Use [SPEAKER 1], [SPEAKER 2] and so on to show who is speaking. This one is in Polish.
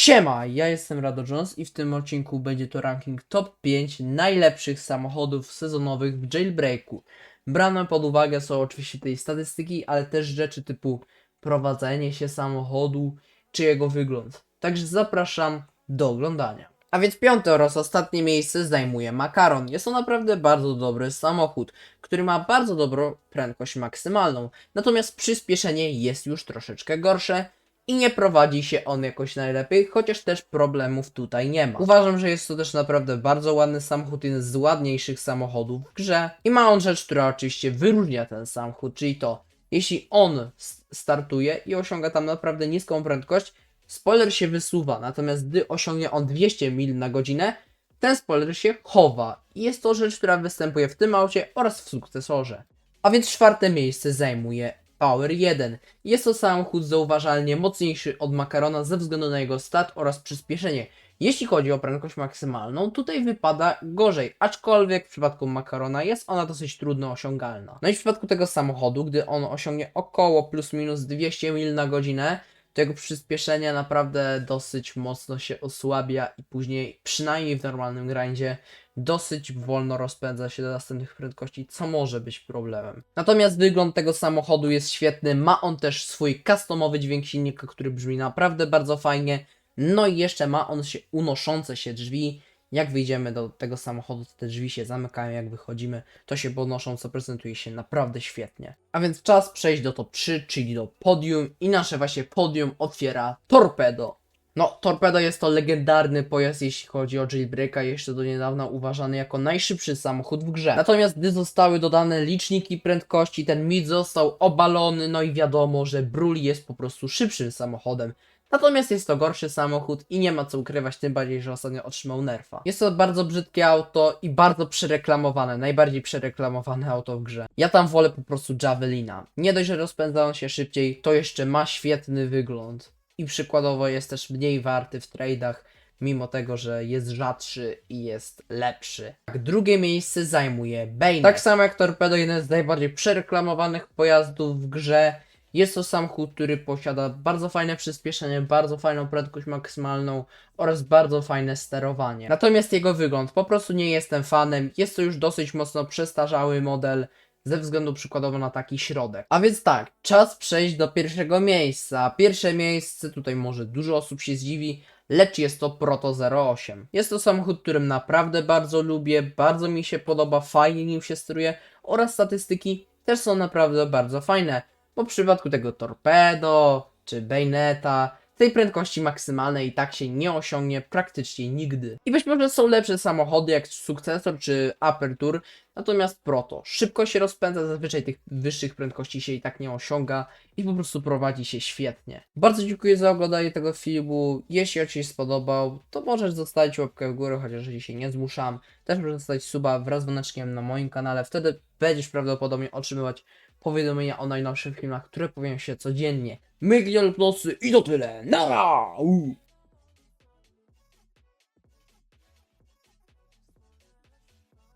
[SPEAKER 1] Siema, ja jestem Rado Jones i w tym odcinku będzie to ranking top 5 najlepszych samochodów sezonowych w jailbreaku. Brane pod uwagę są oczywiście tej statystyki, ale też rzeczy typu prowadzenie się samochodu czy jego wygląd. Także zapraszam do oglądania. A więc piąte oraz ostatnie miejsce zajmuje Makaron. Jest to naprawdę bardzo dobry samochód, który ma bardzo dobrą prędkość maksymalną. Natomiast przyspieszenie jest już troszeczkę gorsze i nie prowadzi się on jakoś najlepiej, chociaż też problemów tutaj nie ma. Uważam, że jest to też naprawdę bardzo ładny samochód, jeden z ładniejszych samochodów w grze i ma on rzecz, która oczywiście wyróżnia ten samochód, czyli to, jeśli on startuje i osiąga tam naprawdę niską prędkość, spoiler się wysuwa, natomiast gdy osiągnie on 200 mil na godzinę, ten spoiler się chowa i jest to rzecz, która występuje w tym aucie oraz w sukcesorze. A więc czwarte miejsce zajmuje Power 1. Jest to samochód zauważalnie mocniejszy od Makarona ze względu na jego stat oraz przyspieszenie. Jeśli chodzi o prędkość maksymalną, tutaj wypada gorzej, aczkolwiek w przypadku Makarona jest ona dosyć trudno osiągalna. No i w przypadku tego samochodu, gdy on osiągnie około plus minus 200 mil na godzinę, to jego przyspieszenie naprawdę dosyć mocno się osłabia i później, przynajmniej w normalnym grindzie, dosyć wolno rozpędza się do następnych prędkości, co może być problemem. Natomiast wygląd tego samochodu jest świetny, ma on też swój customowy dźwięk silnika, który brzmi naprawdę bardzo fajnie, no i jeszcze ma on się unoszące się drzwi, jak wyjdziemy do tego samochodu, to te drzwi się zamykają, jak wychodzimy, to się podnoszą, co prezentuje się naprawdę świetnie. A więc czas przejść do top 3, czyli do podium i nasze właśnie podium otwiera Torpedo. No, Torpedo jest to legendarny pojazd, jeśli chodzi o jailbreaka, jeszcze do niedawna uważany jako najszybszy samochód w grze. Natomiast gdy zostały dodane liczniki prędkości, ten mit został obalony, no i wiadomo, że Bruli jest po prostu szybszym samochodem. Natomiast jest to gorszy samochód i nie ma co ukrywać, tym bardziej, że ostatnio otrzymał nerfa. Jest to bardzo brzydkie auto i bardzo przereklamowane, najbardziej przereklamowane auto w grze. Ja tam wolę po prostu Javelina. Nie dość, że rozpędza on się szybciej, to jeszcze ma świetny wygląd. I przykładowo jest też mniej warty w trade'ach, mimo tego, że jest rzadszy i jest lepszy. Tak, drugie miejsce zajmuje Bane. Tak samo jak Torpedo, jeden z najbardziej przereklamowanych pojazdów w grze. Jest to samochód, który posiada bardzo fajne przyspieszenie, bardzo fajną prędkość maksymalną oraz bardzo fajne sterowanie. Natomiast jego wygląd, po prostu nie jestem fanem. Jest to już dosyć mocno przestarzały model ze względu przykładowo na taki środek. A więc tak, czas przejść do pierwszego miejsca. Pierwsze miejsce, tutaj może dużo osób się zdziwi, lecz jest to Proto 08. Jest to samochód, którym naprawdę bardzo lubię, bardzo mi się podoba, fajnie nim się steruje oraz statystyki też są naprawdę bardzo fajne. Bo w przypadku tego Torpedo czy Bayoneta tej prędkości maksymalnej i tak się nie osiągnie praktycznie nigdy. I być może są lepsze samochody jak Successor czy Aperture, natomiast Proto szybko się rozpędza, zazwyczaj tych wyższych prędkości się i tak nie osiąga i po prostu prowadzi się świetnie. Bardzo dziękuję za oglądanie tego filmu. Jeśli on Ci się spodobał, to możesz zostawić łapkę w górę, chociaż jeśli się nie zmuszam. Też możesz zostawić suba wraz z dzwoneczkiem na moim kanale, wtedy będziesz prawdopodobnie otrzymywać powiadomienia o najnowszych filmach, które pojawią się codziennie. Mygliel Plosy i to tyle. Nara!